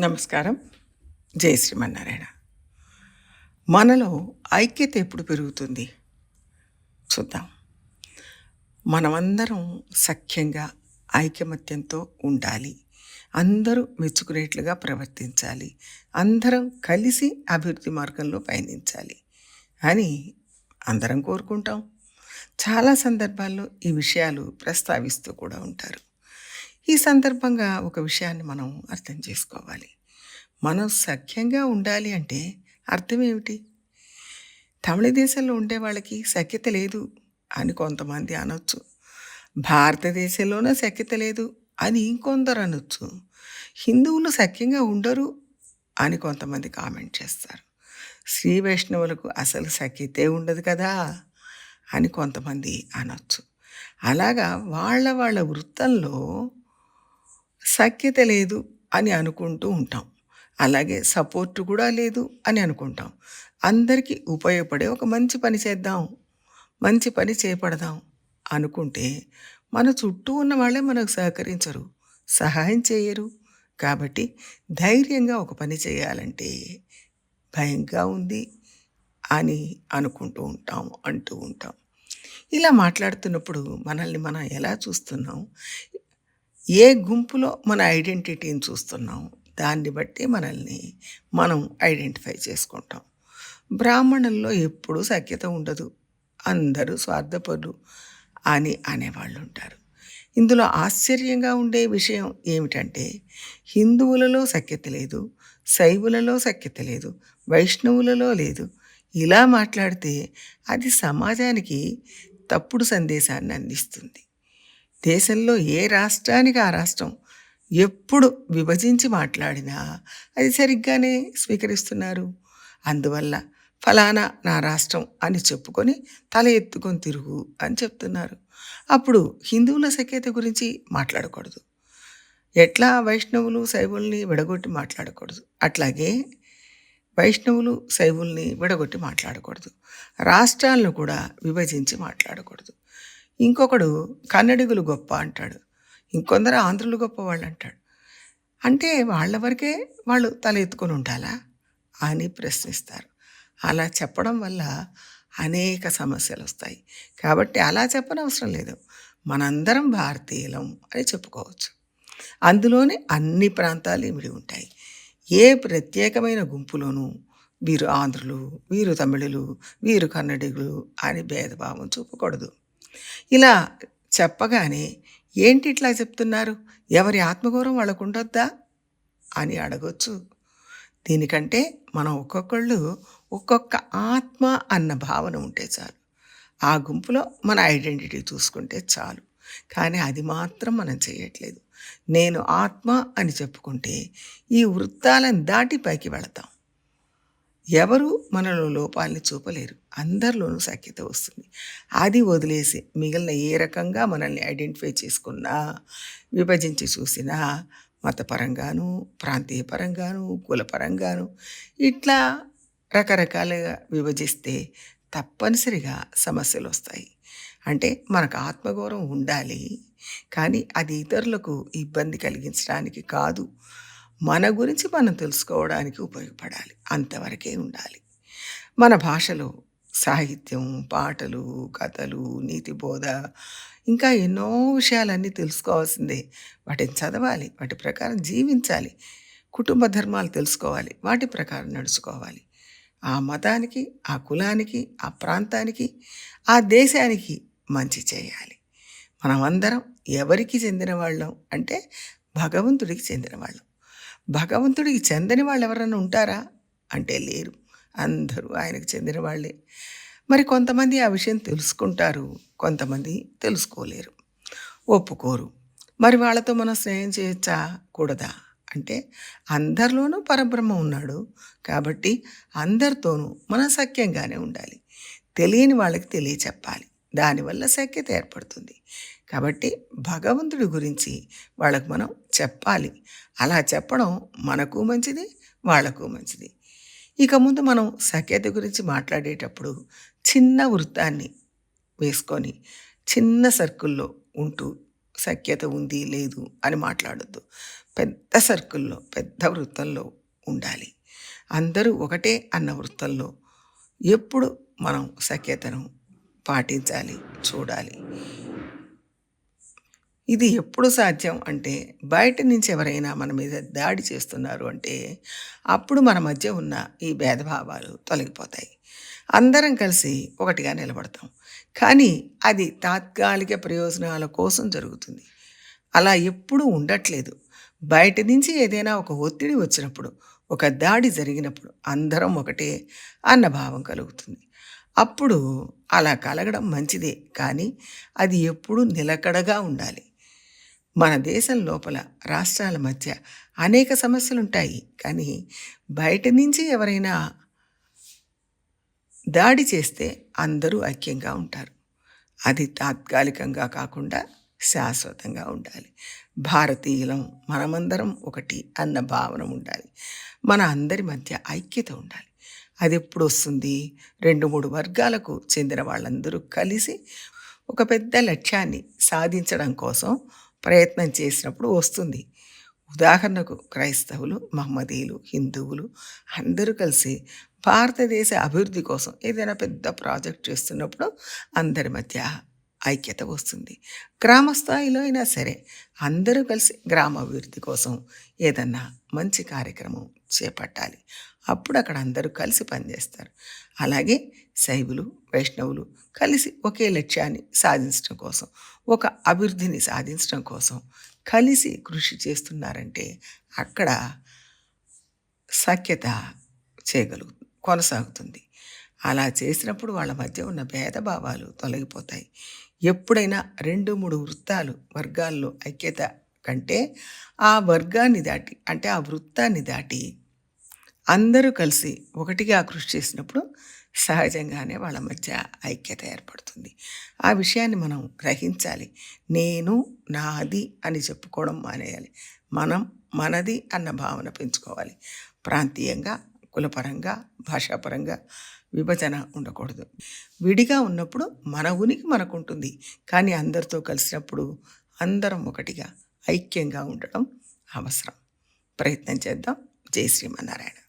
నమస్కారం. జై శ్రీమన్నారాయణ. మనలో ఐక్యత ఎప్పుడు పెరుగుతుంది? చూద్దాం. మనమందరం సఖ్యంగా ఐకమత్యంతో ఉండాలి. అందరూ మెచ్చుకునేట్లుగా ప్రవర్తించాలి. అందరం కలిసి అభివృద్ధి మార్గంలో పయనించాలి అని అందరం కోరుకుంటాం. చాలా సందర్భాల్లో ఈ విషయాలు ప్రస్తావిస్తూ కూడా ఉంటారు. ఈ సందర్భంగా ఒక విషయాన్ని మనం అర్థం చేసుకోవాలి. మనం సఖ్యంగా ఉండాలి అంటే అర్థం ఏమిటి? తమిళ దేశంలో ఉండే వాళ్ళకి సఖ్యత లేదు అని కొంతమంది అనొచ్చు. భారతదేశంలోనే సఖ్యత లేదు అని ఇంకొందరు అనొచ్చు. హిందువులు సఖ్యంగా ఉండరు అని కొంతమంది కామెంట్ చేస్తారు. శ్రీ వైష్ణవులకు అసలు సఖ్యతే ఉండదు కదా అని కొంతమంది అనొచ్చు. అలాగా వాళ్ళ వాళ్ళ వృత్తంలో సఖ్యత లేదు అని అనుకుంటూ ఉంటాం. అలాగే సపోర్ట్ కూడా లేదు అని అనుకుంటాం. అందరికీ ఉపయోగపడే ఒక మంచి పని చేద్దాం మంచి పని చేపడదాం అనుకుంటే మన చుట్టూ ఉన్న వాళ్ళే మనకు సహకరించరు సహాయం చేయరు. కాబట్టి ధైర్యంగా ఒక పని చేయాలంటే భయంగా ఉంది అని అనుకుంటూ ఉంటాం అంటూ ఉంటాం. ఇలా మాట్లాడుతున్నప్పుడు మనల్ని మనం ఎలా చూస్తున్నాం? ఏ గుంపులో మన ఐడెంటిటీని చూస్తున్నాం దాన్ని బట్టి మనల్ని మనం ఐడెంటిఫై చేసుకుంటాం. బ్రాహ్మణుల్లో ఎప్పుడూ సఖ్యత ఉండదు. అందరూ స్వార్థపరులు అని అనేవాళ్ళు ఉంటారు ఇందులో ఆశ్చర్యంగా ఉండే విషయం ఏమిటంటే హిందువులలో సఖ్యత లేదు శైవులలో సఖ్యత లేదు వైష్ణవులలో లేదు. ఇలా మాట్లాడితే అది సమాజానికి తప్పుడు సందేశాన్ని అందిస్తుంది. దేశంలో ఏ రాష్ట్రానికి ఆ రాష్ట్రం ఎప్పుడు విభజించి మాట్లాడినా అది సరిగ్గానే స్వీకరిస్తున్నారు. అందువల్ల ఫలానా నా రాష్ట్రం అని చెప్పుకొని తల ఎత్తుకొని తిరుగు అని చెప్తున్నారు. అప్పుడు హిందువుల సఖ్యత గురించి మాట్లాడకూడదు. ఎట్లా వైష్ణవులు శైవుల్ని విడగొట్టి మాట్లాడకూడదు. అట్లాగే వైష్ణవులు శైవుల్ని విడగొట్టి మాట్లాడకూడదు. రాష్ట్రాలను కూడా విభజించి మాట్లాడకూడదు. ఇంకొకడు కన్నడిగులు గొప్ప అంటాడు. ఇంకొందరు ఆంధ్రులు గొప్ప వాళ్ళు అంటాడు. అంటే వాళ్ళ వరకే వాళ్ళు తల ఎత్తుకొని ఉండాలా అని ప్రశ్నిస్తారు. అలా చెప్పడం వల్ల అనేక సమస్యలు వస్తాయి. కాబట్టి అలా చెప్పనవసరం లేదు. మనందరం భారతీయులం అని చెప్పుకోవచ్చు. అందులోనే అన్ని ప్రాంతాలు ఇమిడి ఉంటాయి. ఏ ప్రత్యేకమైన గుంపులోనూ వీరు ఆంధ్రులు వీరు తమిళులు వీరు కన్నడిగులు అని భేదభావం చూపకూడదు. ఇలా చెప్పగానే ఏంటి ఇట్లా చెప్తున్నారు? ఎవరి ఆత్మగౌరవం వాళ్ళకు ఉండొద్దా అని అడగొచ్చు. దీనికంటే మనం ఒక్కొక్కళ్ళు ఒక్కొక్క ఆత్మ అన్న భావన ఉంటే చాలు. ఆ గుంపులో మన ఐడెంటిటీ చూసుకుంటే చాలు. కానీ అది మాత్రం మనం చేయట్లేదు. నేను ఆత్మ అని చెప్పుకుంటే ఈ వృత్తాలను దాటి పైకి వెళతాం. ఎవరు మనలో లోపాలని చూపలేరు. అందరిలోనూ సఖ్యత వస్తుంది. అది వదిలేసి మిగిలిన ఏ రకంగా మనల్ని ఐడెంటిఫై చేసుకున్నా విభజించి చూసినా మతపరంగాను ప్రాంతీయ పరంగాను కులపరంగాను ఇట్లా రకరకాలుగా విభజిస్తే తప్పనిసరిగా సమస్యలు వస్తాయి. అంటే మనకు ఆత్మగౌరవం ఉండాలి కానీ అది ఇతరులకు ఇబ్బంది కలిగించడానికి కాదు. మన గురించి మనం తెలుసుకోవడానికి ఉపయోగపడాలి. అంతవరకే ఉండాలి. మన భాషలో సాహిత్యం పాటలు కథలు నీతి బోధ ఇంకా ఎన్నో విషయాలన్నీ తెలుసుకోవాల్సిందే. వాటిని చదవాలి. వాటి ప్రకారం జీవించాలి. కుటుంబ ధర్మాలు తెలుసుకోవాలి. వాటి ప్రకారం నడుచుకోవాలి. ఆ మతానికి ఆ కులానికి ఆ ప్రాంతానికి ఆ దేశానికి మంచి చేయాలి. మనమందరం ఎవరికి చెందిన వాళ్ళం అంటే భగవంతుడికి చెందిన వాళ్ళం. భగవంతుడికి చెందని వాళ్ళు ఎవరైనా ఉంటారా? అంటే లేరు. అందరూ ఆయనకు చెందిన వాళ్ళే. మరి కొంతమంది ఆ విషయం తెలుసుకుంటారు కొంతమంది తెలుసుకోలేరు. ఒప్పుకోరు. మరి వాళ్ళతో మనం స్నేహం చేయొచ్చా? కూడదా? అంటే అందరిలోనూ పరబ్రహ్మ ఉన్నాడు కాబట్టి అందరితోనూ మనం సఖ్యంగానే ఉండాలి. తెలియని వాళ్ళకి తెలియచెప్పాలి. దానివల్ల సఖ్యత ఏర్పడుతుంది. కాబట్టి భగవంతుడి గురించి వాళ్ళకు మనం చెప్పాలి. అలా చెప్పడం మనకు మంచిది వాళ్ళకు మంచిది. ఇక ముందు మనం సఖ్యత గురించి మాట్లాడేటప్పుడు చిన్న వృత్తాన్ని వేసుకొని చిన్న సర్కిల్లో ఉంటూ సఖ్యత ఉంది లేదు అని మాట్లాడొద్దు. పెద్ద సర్కిల్లో పెద్ద వృత్తంలో ఉండాలి. అందరూ ఒకటే అన్న వృత్తంలో ఎప్పుడు మనం సఖ్యతను పాటించాలి చూడాలి. ఇది ఎప్పుడు సాధ్యం అంటే బయట నుంచి ఎవరైనా మన మీద దాడి చేస్తున్నారు అంటే అప్పుడు మన మధ్య ఉన్న ఈ భేదభావాలు తొలగిపోతాయి. అందరం కలిసి ఒకటిగా నిలబడతాం. కానీ అది తాత్కాలిక ప్రయోజనాల కోసం జరుగుతుంది. అలా ఎప్పుడూ ఉండట్లేదు. బయట నుంచి ఏదైనా ఒక ఒత్తిడి వచ్చినప్పుడు ఒక దాడి జరిగినప్పుడు అందరం ఒకటే అన్న భావం కలుగుతుంది. అప్పుడు అలా కలగడం మంచిదే. కానీ అది ఎప్పుడూ నిలకడగా ఉండాలి. మన దేశం లోపల రాష్ట్రాల మధ్య అనేక సమస్యలు ఉంటాయి కానీ బయట నుంచి ఎవరైనా దాడి చేస్తే అందరూ ఐక్యంగా ఉంటారు. అది తాత్కాలికంగా కాకుండా శాశ్వతంగా ఉండాలి. భారతీయులం మనమందరం ఒకటి అన్న భావన ఉండాలి. మన అందరి మధ్య ఐక్యత ఉండాలి. అది ఎప్పుడు వస్తుంది రెండు మూడు వర్గాలకు చెందిన వాళ్ళందరూ కలిసి ఒక పెద్ద లక్ష్యాన్ని సాధించడం కోసం ప్రయత్నం చేసినప్పుడు వస్తుంది. ఉదాహరణకు క్రైస్తవులు మహమ్మదీయులు హిందువులు అందరూ కలిసి భారతదేశ అభివృద్ధి కోసం ఏదైనా పెద్ద ప్రాజెక్ట్ చేస్తున్నప్పుడు అందరి మధ్య ఐక్యత వస్తుంది. గ్రామ స్థాయిలో అయినా సరే అందరూ కలిసి గ్రామ అభివృద్ధి కోసం ఏదన్నా మంచి కార్యక్రమం చేపట్టాలి. అప్పుడు అక్కడ అందరూ కలిసి పనిచేస్తారు. అలాగే శైవులు వైష్ణవులు కలిసి ఒకే లక్ష్యాన్ని సాధించడం కోసం ఒక అభివృద్ధిని సాధించడం కోసం కలిసి కృషి చేస్తున్నారంటే అక్కడ సఖ్యత చేయగలుగు కొనసాగుతుంది. అలా చేసినప్పుడు వాళ్ళ మధ్య ఉన్న భేదభావాలు తొలగిపోతాయి. ఎప్పుడైనా రెండు మూడు వృత్తాలు వర్గాల్లో ఐక్యత కంటే ఆ వర్గాన్ని దాటి అంటే ఆ వృత్తాన్ని దాటి అందరూ కలిసి ఒకటిగా కృషి చేసినప్పుడు సహజంగానే వాళ్ళ మధ్య ఐక్యత ఏర్పడుతుంది. ఆ విషయాన్ని మనం గ్రహించాలి. నేను నాది అని చెప్పుకోవడం మానేయాలి. మనం మనది అన్న భావన పెంచుకోవాలి. ప్రాంతీయంగా కులపరంగా భాషాపరంగా విభజన ఉండకూడదు. విడిగా ఉన్నప్పుడు మన ఉనికి మనకు ఉంటుంది కానీ అందరితో కలిసినప్పుడు అందరం ఒకటిగా ఐక్యంగా ఉండడం అవసరం. ప్రయత్నం చేద్దాం. జై శ్రీమన్నారాయణ